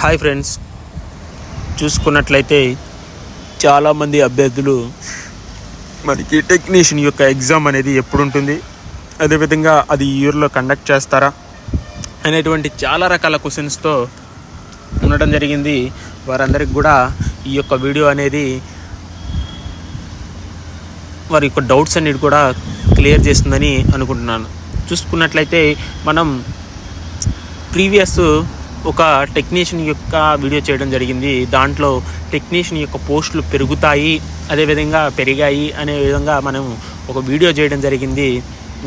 Hi friends. చూసుకున్నట్లయితే చాలామంది అభ్యర్థులు మనకి టెక్నీషియన్ యొక్క ఎగ్జామ్ అనేది ఎప్పుడు ఉంటుంది అదేవిధంగా అది ఈ ఇయర్లో కండక్ట్ చేస్తారా? అనేటువంటి చాలా రకాల క్వశ్చన్స్తో ఉండడం జరిగింది. వారందరికి కూడా ఈ యొక్క వీడియో అనేది వారి యొక్క డౌట్స్ అన్నిటి కూడా క్లియర్ చేస్తుందని అనుకుంటున్నాను. చూసుకున్నట్లయితే మనం ప్రీవియస్ ఒక టెక్నీషియన్ యొక్క వీడియో చేయడం జరిగింది. దాంట్లో టెక్నీషియన్ యొక్క పోస్టులు పెరుగుతాయి అదేవిధంగా పెరిగాయి అనే విధంగా మనం ఒక వీడియో చేయడం జరిగింది.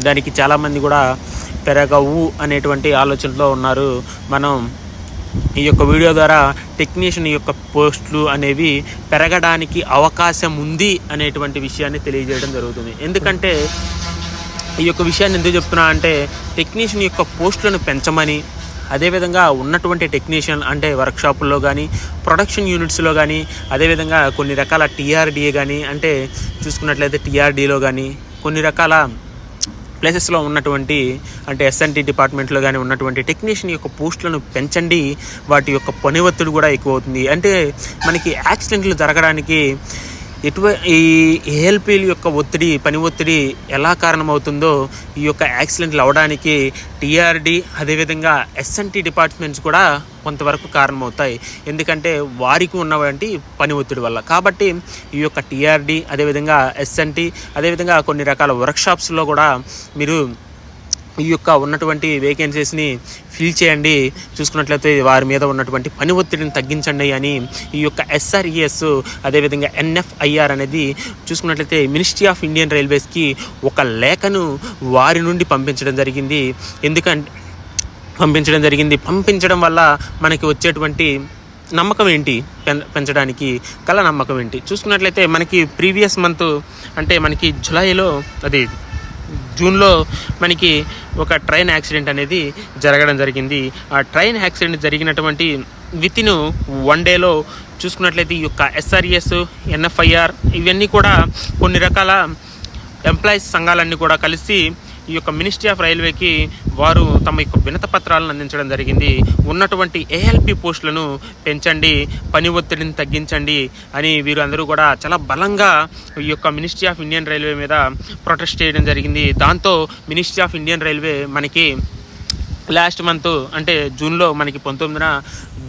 దానికి చాలామంది కూడా పెరగవు అనేటువంటి ఆలోచనలో ఉన్నారు. మనం ఈ యొక్క వీడియో ద్వారా టెక్నీషియన్ యొక్క పోస్టులు అనేవి పెరగడానికి అవకాశం ఉంది అనేటువంటి విషయాన్ని తెలియజేయడం జరుగుతుంది. ఎందుకంటే ఈ యొక్క విషయాన్ని ఎందుకు చెప్తున్నా అంటే టెక్నీషియన్ యొక్క పోస్టులను పెంచమని అదేవిధంగా ఉన్నటువంటి టెక్నీషియన్ అంటే వర్క్షాపుల్లో కానీ ప్రొడక్షన్ యూనిట్స్లో కానీ అదేవిధంగా కొన్ని రకాల టీఆర్డీఏ కానీ అంటే చూసుకున్నట్లయితే టీఆర్డీలో కానీ కొన్ని రకాల ప్లేసెస్లో ఉన్నటువంటి అంటే ఎస్ఎన్టీ డిపార్ట్మెంట్లో కానీ ఉన్నటువంటి టెక్నీషియన్ యొక్క పోస్టులను పెంచండి. వాటి యొక్క పని ఒత్తిడి కూడా ఎక్కువ అవుతుంది అంటే మనకి యాక్సిడెంట్లు జరగడానికి ఎటువ ఈ ఏఎల్పీల యొక్క ఒత్తిడి పని ఒత్తిడి ఎలా కారణమవుతుందో ఈ యొక్క యాక్సిడెంట్లు అవడానికి టీఆర్డీ అదేవిధంగా ఎస్ఎన్టీ డిపార్ట్మెంట్స్ కూడా కొంతవరకు కారణమవుతాయి. ఎందుకంటే వారికి ఉన్నటువంటి పని ఒత్తిడి వల్ల. కాబట్టి ఈ యొక్క టీఆర్డీ అదేవిధంగా ఎస్ఎన్టీ అదేవిధంగా కొన్ని రకాల వర్క్షాప్స్లో కూడా మీరు ఈ యొక్క ఉన్నటువంటి వేకెన్సీస్ని ఫిల్ చేయండి. చూసుకున్నట్లయితే వారి మీద ఉన్నటువంటి పని ఒత్తిడిని తగ్గించండి అని ఈ యొక్క ఎస్ఆర్ఈఎస్ అదేవిధంగా ఎన్ఎఫ్ఐఆర్ అనేది చూసుకున్నట్లయితే మినిస్ట్రీ ఆఫ్ ఇండియన్ రైల్వేస్కి ఒక లేఖను వారి నుండి పంపించడం జరిగింది. ఎందుకంటే పంపించడం జరిగింది. పంపించడం వల్ల మనకి వచ్చేటువంటి నమ్మకం ఏంటి? పెంచడానికి కళ నమ్మకం ఏంటి? చూసుకున్నట్లయితే మనకి ప్రీవియస్ మంత్ అంటే మనకి జూలైలో అది జూన్లో మనకి ఒక ట్రైన్ యాక్సిడెంట్ అనేది జరగడం జరిగింది. ఆ ట్రైన్ యాక్సిడెంట్ జరిగినటువంటి విత్ ఇన్ వన్ డేలో చూసుకున్నట్లయితే ఈ యొక్క ఎస్ఆర్ఎస్ ఎన్ఎఫ్ఐఆర్ ఇవన్నీ కూడా కొన్ని రకాల ఎంప్లాయీస్ సంఘాలన్నీ కూడా కలిసి ఈ యొక్క మినిస్ట్రీ ఆఫ్ రైల్వేకి వారు తమ యొక్క వినత పత్రాలను అందించడం జరిగింది. ఉన్నటువంటి ఏఎల్పి పోస్టులను పెంచండి పని ఒత్తిడిని తగ్గించండి అని వీరు అందరూ కూడా చాలా బలంగా ఈ యొక్క మినిస్ట్రీ ఆఫ్ ఇండియన్ రైల్వే మీద ప్రొటెస్ట్ చేయడం జరిగింది. దాంతో మినిస్ట్రీ ఆఫ్ ఇండియన్ రైల్వే మనకి లాస్ట్ మంత్ అంటే జూన్లో మనకి పంతొమ్మిదిన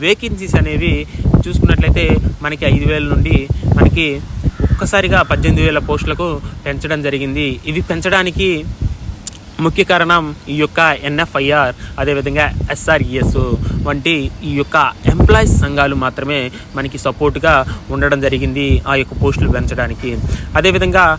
వేకెన్సీస్ అనేవి చూసుకున్నట్లయితే మనకి ఐదు వేల నుండి మనకి ఒక్కసారిగా పద్దెనిమిది వేల పోస్టులకు పెంచడం జరిగింది. ఇవి పెంచడానికి ముఖ్య కారణం ఈ యొక్క ఎన్ఎఫ్ఐఆర్ అదేవిధంగా ఎస్ఆర్ఈఎస్ వంటి ఈ యొక్క ఎంప్లాయీస్ సంఘాలు మాత్రమే మనకి సపోర్ట్గా ఉండడం జరిగింది ఆ యొక్క పోస్టులు పెంచడానికి. అదేవిధంగా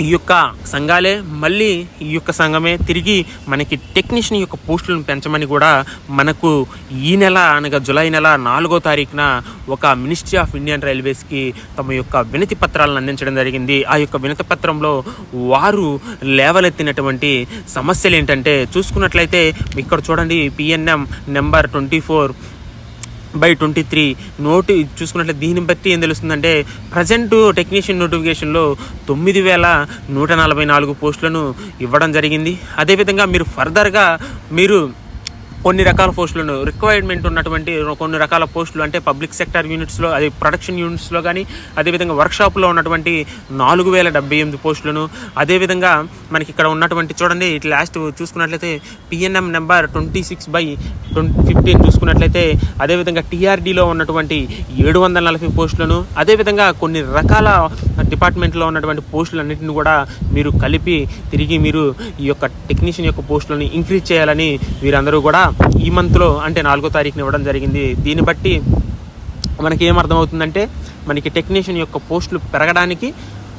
ఈ యొక్క సంఘాలే మళ్ళీ ఈ యొక్క సంఘమే తిరిగి మనకి టెక్నీషియన్ యొక్క పోస్టులను పెంచమని కూడా మనకు ఈ నెల అనగా జూలై నెల నాలుగో తారీఖున ఒక మినిస్ట్రీ ఆఫ్ ఇండియన్ రైల్వేస్కి తమ యొక్క వినతి పత్రాలను అందించడం జరిగింది. ఆ యొక్క వినతి పత్రంలో వారు లేవలెత్తినటువంటి సమస్యలు ఏంటంటే చూసుకున్నట్లయితే ఇక్కడ చూడండి PNM number twenty four by twenty three నోటి చూసుకున్నట్లయితే దీన్ని బట్టి ఏం తెలుస్తుందంటే ప్రజెంట్ టెక్నీషియన్ నోటిఫికేషన్లో తొమ్మిది వేల నూట నలభై నాలుగు పోస్టులను ఇవ్వడం జరిగింది. అదేవిధంగా మీరు ఫర్దర్గా మీరు కొన్ని రకాల పోస్టులను రిక్వైర్మెంట్ ఉన్నటువంటి కొన్ని రకాల పోస్టులు అంటే పబ్లిక్ సెక్టర్ యూనిట్స్లో అది ప్రొడక్షన్ యూనిట్స్లో కానీ అదేవిధంగా వర్క్షాప్లో ఉన్నటువంటి నాలుగు వేల డెబ్బై ఎనిమిది పోస్టులను అదేవిధంగా మనకి ఇక్కడ ఉన్నటువంటి చూడండి ఇట్లా లాస్ట్ చూసుకున్నట్లయితే PNM number twenty six by twenty fifteen చూసుకున్నట్లయితే అదేవిధంగా టీఆర్డీలో ఉన్నటువంటి ఏడు వందల నలభై పోస్టులను అదేవిధంగా కొన్ని రకాల డిపార్ట్మెంట్లో ఉన్నటువంటి పోస్టులన్నింటిని కూడా మీరు కలిపి తిరిగి మీరు ఈ యొక్క టెక్నీషియన్ యొక్క పోస్టులను ఇంక్రీజ్ చేయాలని వీరందరూ కూడా ఈ మంత్లో అంటే నాలుగో తారీఖున ఇవ్వడం జరిగింది. దీన్ని బట్టి మనకి ఏం అర్థమవుతుందంటే మనకి టెక్నీషియన్ యొక్క పోస్టులు పెరగడానికి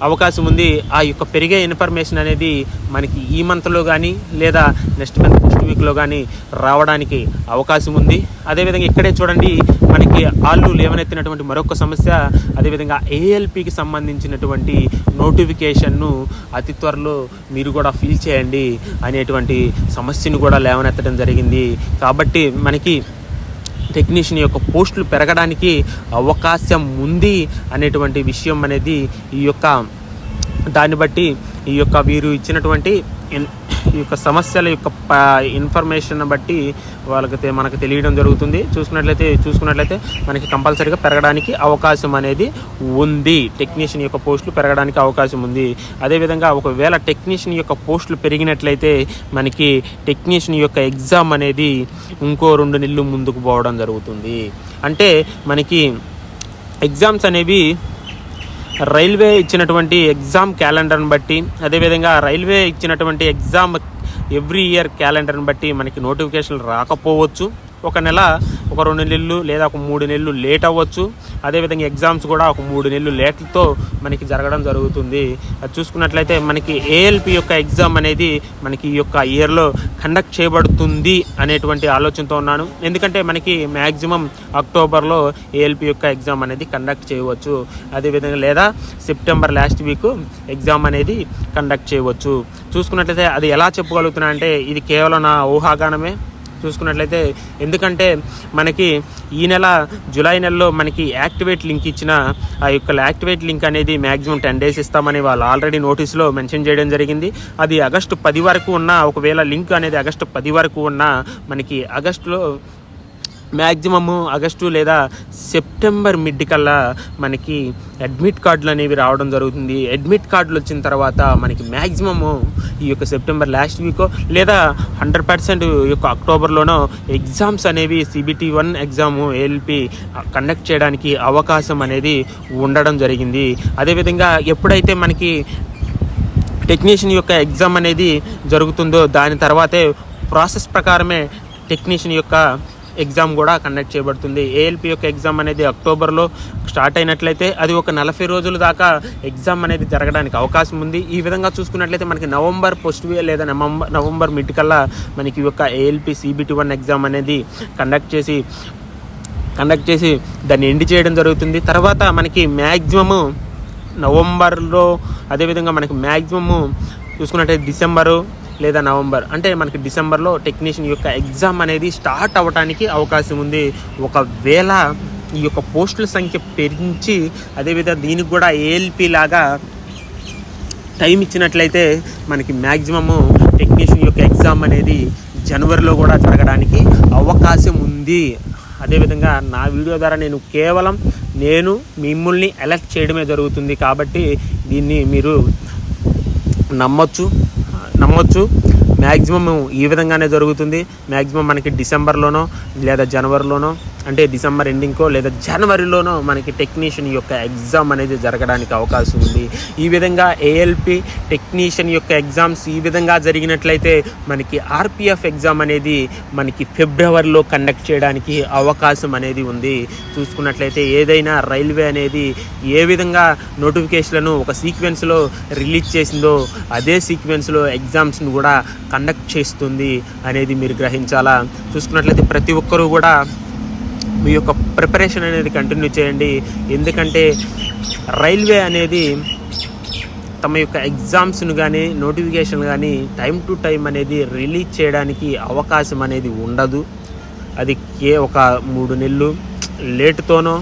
అవకాశం ఉంది. ఆ యొక్క పెరిగే ఇన్ఫర్మేషన్ అనేది మనకి ఈ మంత్లో కానీ లేదా నెక్స్ట్ మంత్ నెక్స్ట్ వీక్లో కానీ రావడానికి అవకాశం ఉంది. అదేవిధంగా ఇక్కడే చూడండి మనకి ఆళ్ళు లేవనెత్తినటువంటి మరొక సమస్య అదేవిధంగా ఏఎల్పికి సంబంధించినటువంటి నోటిఫికేషన్ను అతి త్వరలో మీరు కూడా ఫిల్ చేయండి అనేటువంటి సమస్యను కూడా లేవనెత్తడం జరిగింది. కాబట్టి మనకి టెక్నీషియన్ యొక్క పోస్టులు పెరగడానికి అవకాశం ఉంది అనేటువంటి విషయం అనేది ఈ యొక్క దాన్ని బట్టి ఈ యొక్క వీరు ఇచ్చినటువంటి ఈ యొక్క సమస్యల యొక్క ఇన్ఫర్మేషన్ బట్టి వాళ్ళకి మనకు తెలియడం జరుగుతుంది. చూసుకున్నట్లయితే చూసుకున్నట్లయితే మనకి కంపల్సరీగా పెరగడానికి అవకాశం అనేది ఉంది. టెక్నీషియన్ యొక్క పోస్టులు పెరగడానికి అవకాశం ఉంది. అదేవిధంగా ఒకవేళ టెక్నీషియన్ యొక్క పోస్టులు పెరిగినట్లయితే మనకి టెక్నీషియన్ యొక్క ఎగ్జామ్ అనేది ఇంకో రెండు నెలలు ముందుకు పోవడం జరుగుతుంది. అంటే మనకి ఎగ్జామ్స్ అనేవి రైల్వే ఇచ్చినటువంటి ఎగ్జామ్ క్యాలెండర్ని బట్టి అదేవిధంగా రైల్వే ఇచ్చినటువంటి ఎగ్జామ్ ఎవ్రీ ఇయర్ క్యాలెండర్ని బట్టి మనకి నోటిఫికేషన్లు రాకపోవచ్చు. ఒక నెల ఒక రెండు నెలలు లేదా ఒక మూడు నెలలు లేట్ అవ్వచ్చు. అదేవిధంగా ఎగ్జామ్స్ కూడా ఒక మూడు నెలలు లేట్తో మనకి జరగడం జరుగుతుంది. అది చూసుకున్నట్లయితే మనకి ఏఎల్పి యొక్క ఎగ్జామ్ అనేది మనకి ఈ యొక్క ఇయర్లో కండక్ట్ చేయబడుతుంది అనేటువంటి ఆలోచనతో ఉన్నాను. ఎందుకంటే మనకి మ్యాక్సిమం అక్టోబర్లో ఏఎల్పి యొక్క ఎగ్జామ్ అనేది కండక్ట్ చేయవచ్చు. అదేవిధంగా లేదా సెప్టెంబర్ లాస్ట్ వీక్ ఎగ్జామ్ అనేది కండక్ట్ చేయవచ్చు. చూసుకున్నట్లయితే అది ఎలా చెప్పగలుగుతున్నా అంటే ఇది కేవలం నా ఊహాగానమే. చూసుకున్నట్లయితే ఎందుకంటే మనకి ఈ నెల జూలై నెలలో మనకి యాక్టివేట్ లింక్ ఇచ్చిన ఆ యొక్క యాక్టివేట్ లింక్ అనేది మ్యాక్సిమం టెన్ డేస్ ఇస్తామని వాళ్ళు ఆల్రెడీ నోటీస్లో మెన్షన్ చేయడం జరిగింది. అది ఆగస్టు పది వరకు ఉన్న ఒకవేళ లింక్ అనేది ఆగస్టు పది వరకు ఉన్న మనకి ఆగస్టులో మ్యాక్సిమము ఆగస్టు లేదా సెప్టెంబర్ మిడ్ కల్లా మనకి అడ్మిట్ కార్డులు అనేవి రావడం జరుగుతుంది. అడ్మిట్ కార్డులు వచ్చిన తర్వాత మనకి మ్యాక్సిమము ఈ యొక్క సెప్టెంబర్ లాస్ట్ వీక్ లేదా హండ్రెడ్ పర్సెంట్ ఈ యొక్క అక్టోబర్లోనో ఎగ్జామ్స్ అనేవి CBT one exam ALP conduct చేయడానికి అవకాశం అనేది ఉండడం జరిగింది. అదేవిధంగా ఎప్పుడైతే మనకి టెక్నీషియన్ యొక్క ఎగ్జామ్ అనేది జరుగుతుందో దాని తర్వాతే ప్రాసెస్ ప్రకారమే టెక్నీషియన్ యొక్క ఎగ్జామ్ కూడా కండక్ట్ చేయబడుతుంది. ఏఎల్పి యొక్క ఎగ్జామ్ అనేది అక్టోబర్లో స్టార్ట్ అయినట్లయితే అది ఒక నలభై రోజుల దాకా ఎగ్జామ్ అనేది జరగడానికి అవకాశం ఉంది. ఈ విధంగా చూసుకున్నట్లయితే మనకి నవంబర్ పోస్ట్ లేదా నవంబర్ నవంబర్ మిడ్ కల్లా మనకి ఈ యొక్క ఏఎల్పి సిబిటి వన్ ఎగ్జామ్ అనేది కండక్ట్ చేసి కండక్ట్ చేసి దాన్ని ఎండ్ చేయడం జరుగుతుంది. తర్వాత మనకి మ్యాక్సిమము నవంబర్లో అదేవిధంగా మనకి మ్యాక్సిమము చూసుకున్నట్టయితే డిసెంబరు లేదా నవంబర్ అంటే మనకి డిసెంబర్లో టెక్నీషియన్ యొక్క ఎగ్జామ్ అనేది స్టార్ట్ అవ్వడానికి అవకాశం ఉంది. ఒకవేళ ఈ యొక్క పోస్టుల సంఖ్య పెంచి అదేవిధంగా దీనికి కూడా ఏఎల్పి లాగా టైం ఇచ్చినట్లయితే మనకి మ్యాక్సిమము టెక్నీషియన్ యొక్క ఎగ్జామ్ అనేది జనవరిలో కూడా జరగడానికి అవకాశం ఉంది. అదేవిధంగా నా వీడియో ద్వారా నేను కేవలం నేను మిమ్మల్ని అలర్ట్ చేయడమే జరుగుతుంది కాబట్టి దీన్ని మీరు నమ్మొచ్చు. నమ్మొచ్చు. మ్యాక్సిమం ఈ విధంగానే జరుగుతుంది. మ్యాక్సిమం మనకి డిసెంబర్లోనో లేదా జనవరిలోనో అంటే డిసెంబర్ ఎండింగ్కో లేదా జనవరిలోనో మనకి టెక్నీషియన్ యొక్క ఎగ్జామ్ అనేది జరగడానికి అవకాశం ఉంది. ఈ విధంగా ఏఎల్పి టెక్నీషియన్ యొక్క ఎగ్జామ్స్ ఈ విధంగా జరిగినట్లయితే మనకి ఆర్పిఎఫ్ ఎగ్జామ్ అనేది మనకి ఫిబ్రవరిలో కండక్ట్ చేయడానికి అవకాశం అనేది ఉంది. చూసుకున్నట్లయితే ఏదైనా రైల్వే అనేది ఏ విధంగా నోటిఫికేషన్లను ఒక సీక్వెన్స్లో రిలీజ్ చేసిందో అదే సీక్వెన్స్లో ఎగ్జామ్స్ను కూడా కండక్ట్ చేస్తుంది అనేది మీరు గ్రహించాలా? చూసుకున్నట్లయితే ప్రతి ఒక్కరూ కూడా మీ యొక్క ప్రిపరేషన్ అనేది కంటిన్యూ చేయండి. ఎందుకంటే రైల్వే అనేది తమ యొక్క ఎగ్జామ్స్ను కానీ నోటిఫికేషన్ కానీ టైం టు టైం అనేది రిలీజ్ చేయడానికి అవకాశం అనేది ఉండదు. అది కే ఒక మూడు నెలలు లేటుతోనో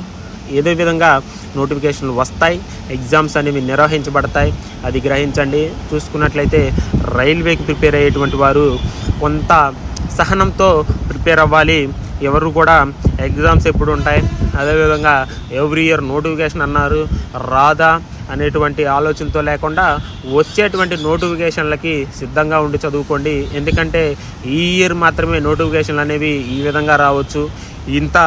ఏదో విధంగా నోటిఫికేషన్లు వస్తాయి. ఎగ్జామ్స్ అనేవి నిర్వహించబడతాయి. అది గ్రహించండి. చూసుకున్నట్లయితే రైల్వేకి ప్రిపేర్ అయ్యేటువంటి వారు కొంత సహనంతో ప్రిపేర్ అవ్వాలి. ఎవరు కూడా ఎగ్జామ్స్ ఎప్పుడు ఉంటాయి. అదేవిధంగా ఎవ్రీ ఇయర్ నోటిఫికేషన్ అన్నారు. రాదా అనేటువంటి ఆలోచనతో లేకుండా వచ్చేటువంటి నోటిఫికేషన్లకి సిద్ధంగా ఉండి చదువుకోండి. ఎందుకంటే ఈ ఇయర్ మాత్రమే నోటిఫికేషన్లు అనేవి ఈ విధంగా రావచ్చు. ఇంత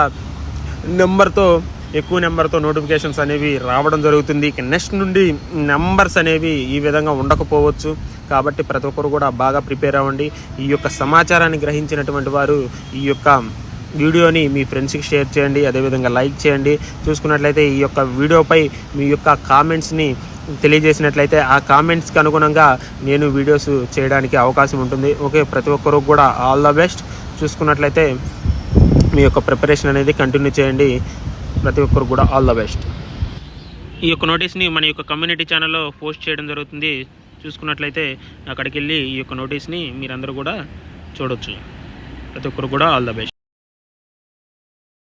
నెంబర్తో ఎక్కువ నెంబర్తో నోటిఫికేషన్స్ అనేవి రావడం జరుగుతుంది. నెక్స్ట్ నుండి నెంబర్స్ అనేవి ఈ విధంగా ఉండకపోవచ్చు. కాబట్టి ప్రతి ఒక్కరు కూడా బాగా ప్రిపేర్ అవ్వండి. ఈ యొక్క సమాచారాన్ని గ్రహించినటువంటి వారు ఈ యొక్క వీడియోని మీ ఫ్రెండ్స్కి షేర్ చేయండి అదేవిధంగా లైక్ చేయండి. చూసుకున్నట్లయితే ఈ యొక్క వీడియోపై మీ యొక్క కామెంట్స్ని తెలియజేసినట్లయితే ఆ కామెంట్స్కి అనుగుణంగా నేను వీడియోస్ చేయడానికి అవకాశం ఉంటుంది. ఓకే ప్రతి ఒక్కరు కూడా ఆల్ ద బెస్ట్. చూసుకున్నట్లయితే మీ యొక్క ప్రిపరేషన్ అనేది కంటిన్యూ చేయండి. ప్రతి ఒక్కరు కూడా ఆల్ ద బెస్ట్. ఈ యొక్క నోటీస్ని మన యొక్క కమ్యూనిటీ ఛానల్లో పోస్ట్ చేయడం జరుగుతుంది. చూసుకున్నట్లయితే అక్కడికి వెళ్ళి ఈ యొక్క నోటీస్ని మీరందరూ కూడా చూడొచ్చు. ప్రతి ఒక్కరు కూడా ఆల్ ద బెస్ట్.